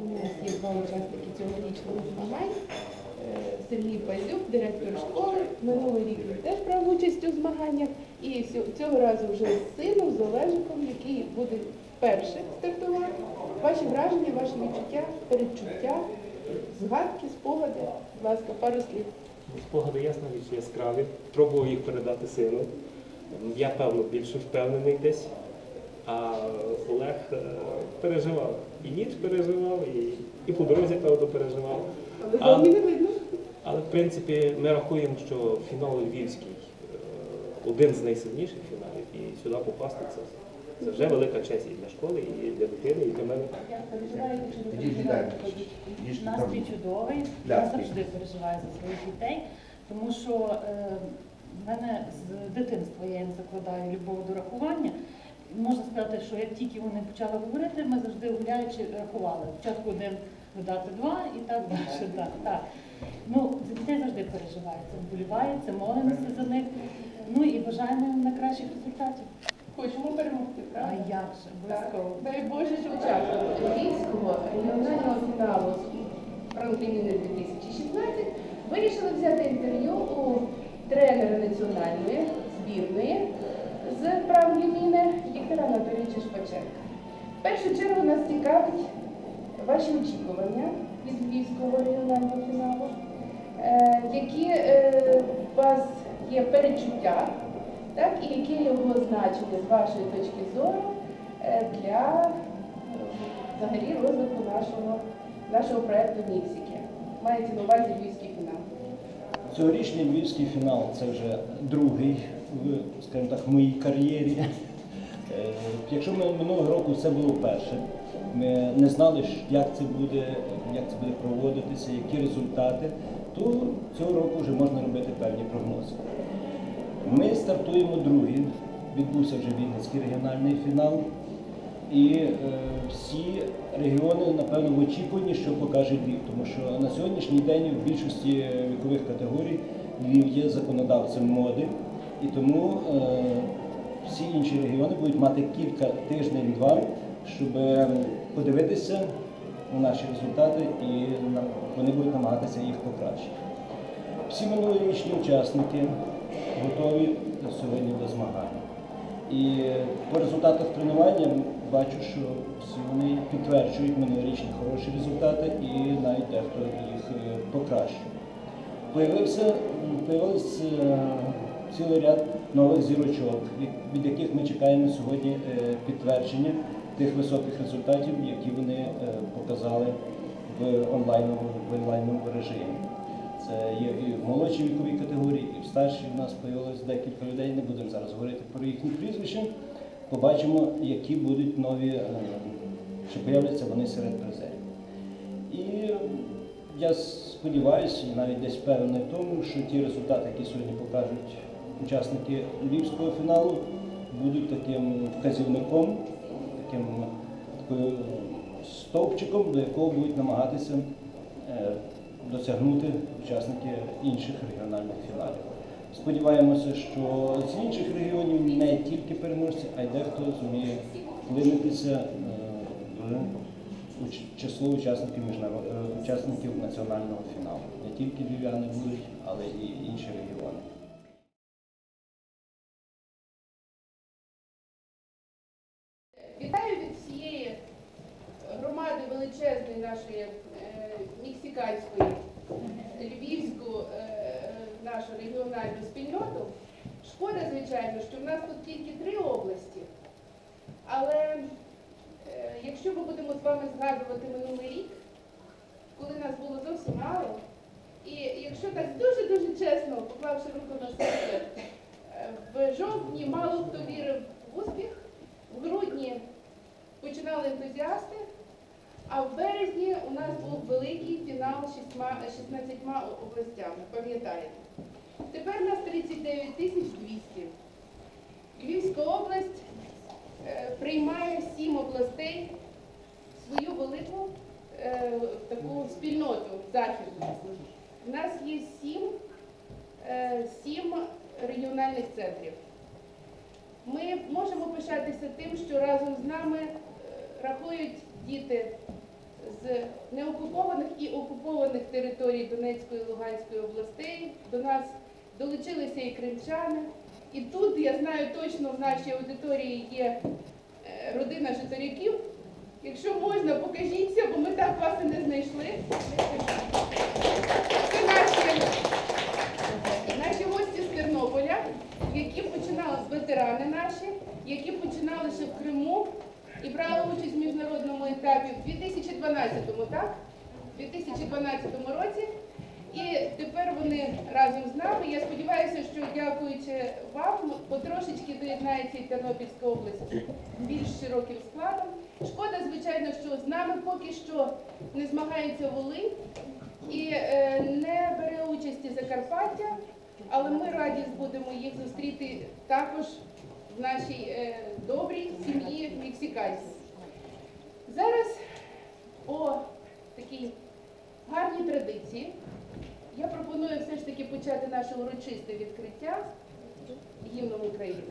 У нас є два учасники цьогорічного змагань. Е, Сергій Пазюк, директор школи. Минулий рік він теж брав участь у змаганнях. І цього разу вже з сином, з Олежиком, який буде вперше стартувати. Ваші враження, ваші відчуття, передчуття, згадки, спогади. Будь ласка, пару слів. Спогади ясна річ яскраві. Пробував їх передати сину. Я, певно, більше впевнений десь. А Олег е, переживав. І ніч переживав, і, і по дорозі, певно, переживав. Але не видно. Але в принципі ми рахуємо, що фінал львівський е, один з найсильніших фіналів, і сюди попасти це, це вже велика честь і для школи, і для дитини, і для мене. Як переживаєте, що Настрій чудовий. Я завжди переживаю за своїх дітей, тому що е, в мене з дитинства я їм закладаю любов до рахування. Можна сказати, що як тільки вони почали говорити, ми завжди гуляючи рахували. Спочатку один додати два і так далі. Так, так. Ну, за дітей завжди переживається, вболівається, молимося за них. Ну і бажаємо їм найкращих результатів. Хочемо перемогти, А як же, обов'язково. Дай Боже, щоб учасники Львівського регіонального фіналу Франклініни 2016 вирішили взяти інтерв'ю у тренера національної збірної з прав Львівни Віктора Анатолійовича Шпаченка. В першу чергу нас цікавить ваші очікування від Львівського регіонального фіналу. Е, Які е, у вас є перечуття, так, і яке його значення з вашої точки зору е, для взагалі розвитку нашого, нашого проєкту Міксики? Мається на увазі львівський фінал. Цьогорічний львівський фінал це вже другий в, скажімо так, моїй кар'єрі. Е, Якщо ми минулого року це було перше, ми не знали, як це буде, як це буде проводитися, які результати, то цього року вже можна робити певні прогнози. Ми стартуємо другий, відбувся вже Вінницький регіональний фінал. І е, всі регіони, напевно, в очікуванні, що покаже Львів, тому що на сьогоднішній день в більшості вікових категорій Львів є законодавцем моди, і тому е, всі інші регіони будуть мати кілька тижнів-два, щоб е, подивитися на наші результати і вони будуть намагатися їх покращити. Всі минулорічні учасники готові сьогодні до змагань. І по результатах тренування бачу, що всі вони підтверджують минулорічні хороші результати і навіть дехто їх е, покращив. Появився, е, цілий ряд нових зірочок, від- яких ми чекаємо сьогодні е, підтвердження тих високих результатів, які вони е, показали в онлайновому, в режимі. Це є і в молодшій віковій категорії, і в старшій у нас з'явилось декілька людей. Не будемо зараз говорити про їхні прізвища. Побачимо, які будуть нові, е, чи появляться вони серед призерів. І я сподіваюся, і навіть десь певний тому, що ті результати, які сьогодні покажуть учасники львівського фіналу, будуть таким вказівником, таким такою стовпчиком, до якого будуть намагатися е, досягнути учасники інших регіональних фіналів. Сподіваємося, що з інших регіонів не тільки переможці, а й дехто зуміє вклинитися е, в число учасників е, учасників національного фіналу. Не тільки львів'яни будуть, але і інші регіони. Нашої е, мексиканської, львівську е, нашу регіональну спільноту. Шкода, звичайно, що в нас тут тільки три області. Але е, якщо ми будемо з вами згадувати минулий рік, коли нас було зовсім мало, і якщо так дуже-дуже чесно, поклавши руку на серце, е, в жовтні мало хто вірив в успіх, в грудні починали ентузіасти, а в березні у нас був великий фінал з 16 областями, пам'ятаєте? Тепер нас 39 тисяч 200. Львівська область е, приймає сім областей свою велику е, таку спільноту західну. У нас є сім, е, сім регіональних центрів. Ми можемо пишатися тим, що разом з нами рахують діти з неокупованих і окупованих територій Донецької і Луганської областей. До нас долучилися і кримчани. І тут я знаю точно в нашій аудиторії є е, родина житоряків. Якщо можна, покажіться, бо ми так вас і не знайшли. Це наші, наші гості з Тернополя, які починали ветерани наші, які починали ще в Криму і брали участь в міжнародному етапі в 2012-му, так? В 2012 році. І тепер вони разом з нами. Я сподіваюся, що дякуючи вам, потрошечки доєднається Тернопільська область більш широким складом. Шкода, звичайно, що з нами поки що не змагається Волинь і е, не бере участі Закарпаття, але ми раді будемо їх зустріти також в нашій е, добрій сім'ї мексиканців. Зараз о такій гарній традиції. Я пропоную все ж таки почати наше урочисте відкриття гімном України.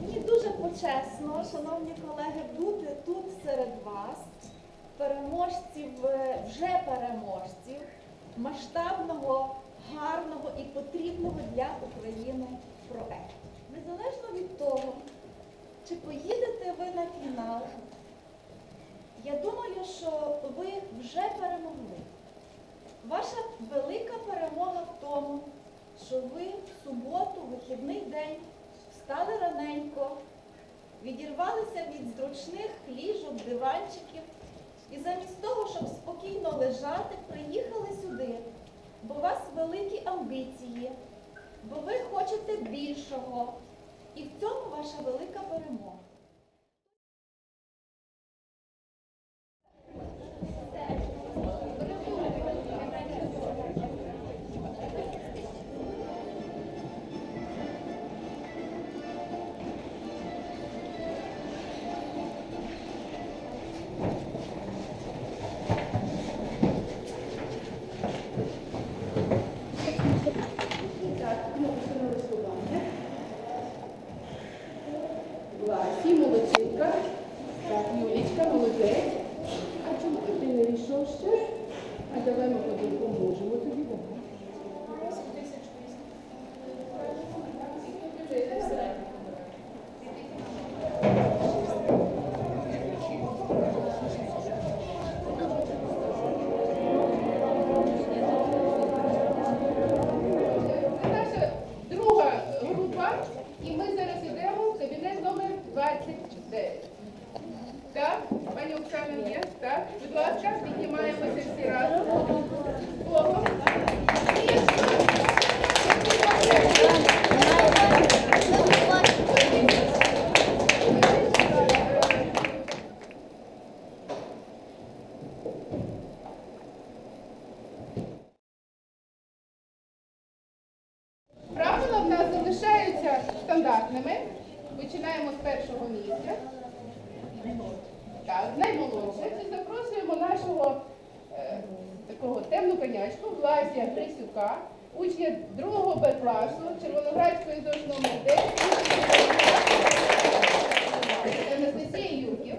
Мені дуже почесно, шановні колеги, бути тут серед вас, переможців, е, вже переможців масштабного, гарного і потрібного для України проекту. Незалежно від того, чи поїдете ви на фінал, я думаю, що ви вже перемогли. Ваша велика перемога тому, що ви в суботу, вихідний день, встали раненько, відірвалися від зручних ліжок, диванчиків і замість того, щоб спокійно лежати, приїхали сюди, бо у вас великі амбіції, бо ви хочете більшого. І в цьому ваша велика перемога. Власі, молодчинка. Так, Юлічка, молодець. А чому ти не вийшов ще? А давай ми тобі поможемо тобі. 29. Так, пані Оксана, є? Так, будь ласка, піднімаємося всі разом. Богом. Правила в нас залишаються стандартними. Починаємо з першого місця. Так, наймолодше. І запрошуємо нашого е, такого темну конячку Власія Грисюка, учня 2 Б класу Червоноградської ЗОЖ номер 10. Анастасія Юрків.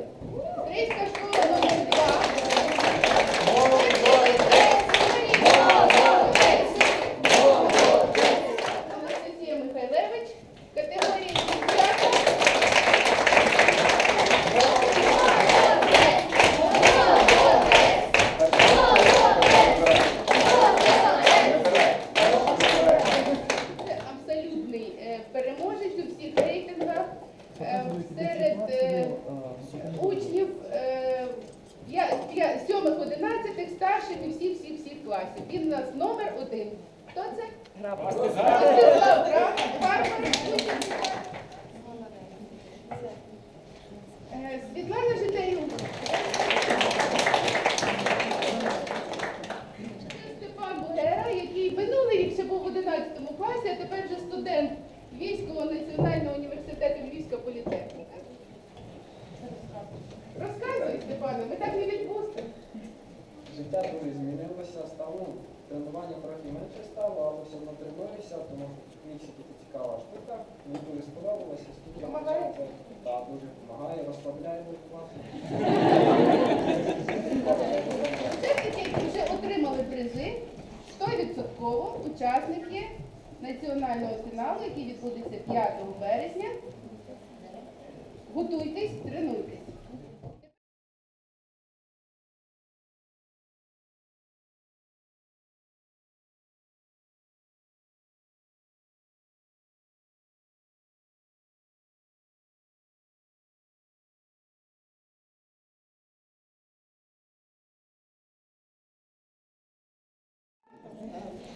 Одинадцятих, старших всі всіх всіх всіх класів. Він у нас номер один. Хто це? Ростислав Граб, тренуюся, тому міксики це цікава штука. Мені дуже сподобалося, скільки Помагає? так, дуже допомагає, розслабляє дуже класно. Все-таки вже отримали призи 100% учасники національного фіналу, який відбудеться 5 березня. Готуйтесь, тренуйтесь.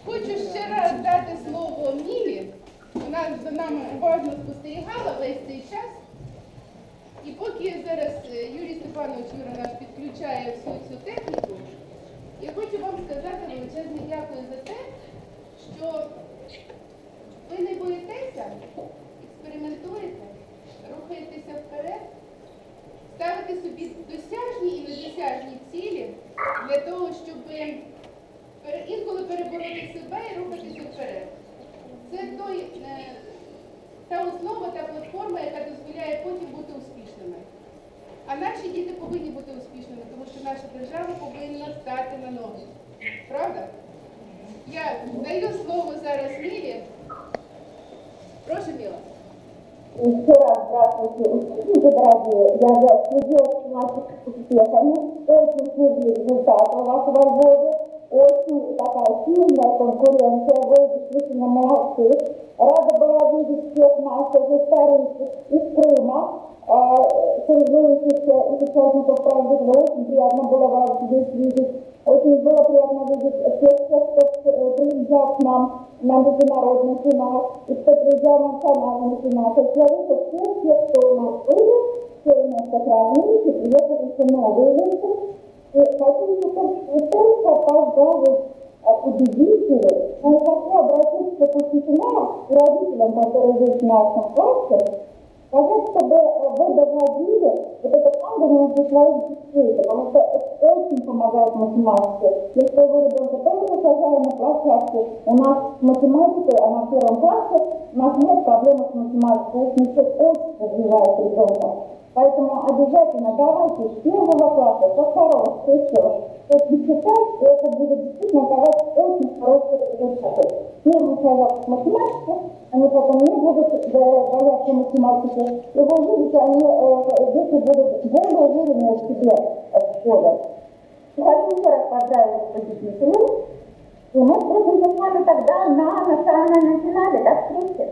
Хочу ще раз дати слово Мілі. Вона за нами уважно спостерігала весь цей час. І поки зараз е, Юрій Степанович Юра підключає всю цю техніку, я хочу вам сказати величезне дякую за те, що ви не боїтеся, експериментуєте, рухаєтеся вперед, ставите собі досяжні і недосяжні цілі для того, щоб інколи перебороти себе і рухатися вперед. Це той, е, та основа, та платформа, яка дозволяє потім бути успішними. А наші діти повинні бути успішними, тому що наша держава повинна стати на ноги. Правда? Я даю слово зараз Мілі. Прошу, Міла. Еще раз здравствуйте, дорогие. Я за следила за вашими успехами. Очень сильные результаты у вас в Львове. Очень такая сильная конкуренция. Вы действительно молодцы. Рада была видеть всех наших историков из Крыма. Соревнующихся и участников праздника. Очень приятно было вас здесь видеть. Очень было приятно видеть всех, тех, кто э, приезжал к нам на международный финал, и кто приезжал на национальный финал. То есть я вижу всех тех, кто у нас были, все у нас сохранились, и приехали все новые люди. И теперь не только поздравить победителей, но и хочу обратиться родителям, которые здесь в чтобы вы доводили вот это пандемию до своих детей, потому что это очень помогает математике. Если вы ребенка тоже сажаем на площадке, у нас с математикой, а на первом классе у нас нет проблем с математикой, учитель очень развивает ребенка. Поэтому обязательно давайте с первого класса, со второго, с третьего, вот не читать, и это будет действительно давать очень хорошие результаты. Первый с математики, они потом не будут бояться математики, и вы увидите, они, э, дети будут более уверенные в себе в школе. Хочу еще раз поздравить с победителем. И мы встретимся с вами тогда на национальном финале. До встречи!